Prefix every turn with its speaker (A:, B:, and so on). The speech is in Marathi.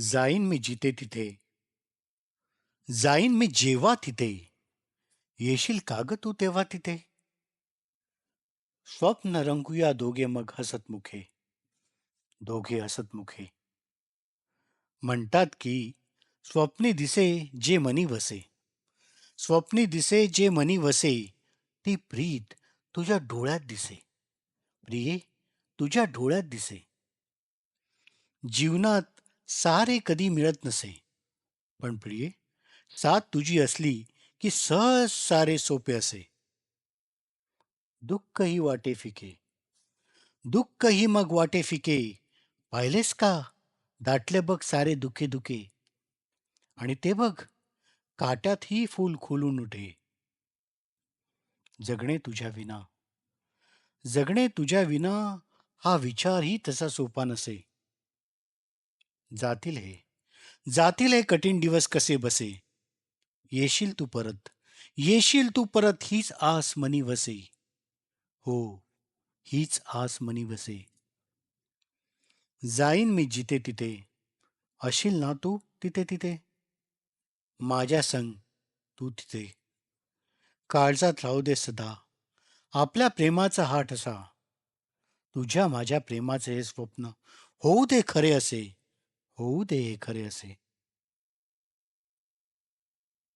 A: जाईन मी जिथे तिथे. जाईन मी जेव्हा तिथे. येशील का ग तू तेव्हा तिथे? स्वप्न रंगूया दोघे मग हसतमुखे दोघे हसतमुखे म्हणतात की, स्वप्नी दिसे जे मनी वसे. स्वप्नी दिसे जे मनी वसे, ती प्रीत तुझ्या डोळ्यात दिसे. प्रिये, तुझ्या डोळ्यात दिसे. जीवनात सारे कधी मिळत नसे. पण प्रिये साथ तुझी असली की सहज सारे सोपे असे. दुःखही वाटे फिके. दुःखही मग वाटे फिके. पाहिलेस का? दाटले बघ सारे दुखे दुखे. आणि ते बघ काट्यातही फूल खुलून उठे. जगणे तुझ्या विना. जगणे तुझ्या विना हा विचारही तसा सोपा नसे. जातील हे. जातील हे कठीण दिवस कसे बसे? येशील तू परत. येशील तू परत हीच आस मनी वसे. हो हीच आस मनी वसे. जाईन मी जिथे तिथे. अशील ना तू तिथे तिथे? माझ्या संग तू तिथे. काळजात राहू दे सदा. आपल्या प्रेमाचा हा ठसा तुझ्या माझ्या प्रेमाचे हे स्वप्न होऊ दे खरे असे. होऊ दे हे खरे असे.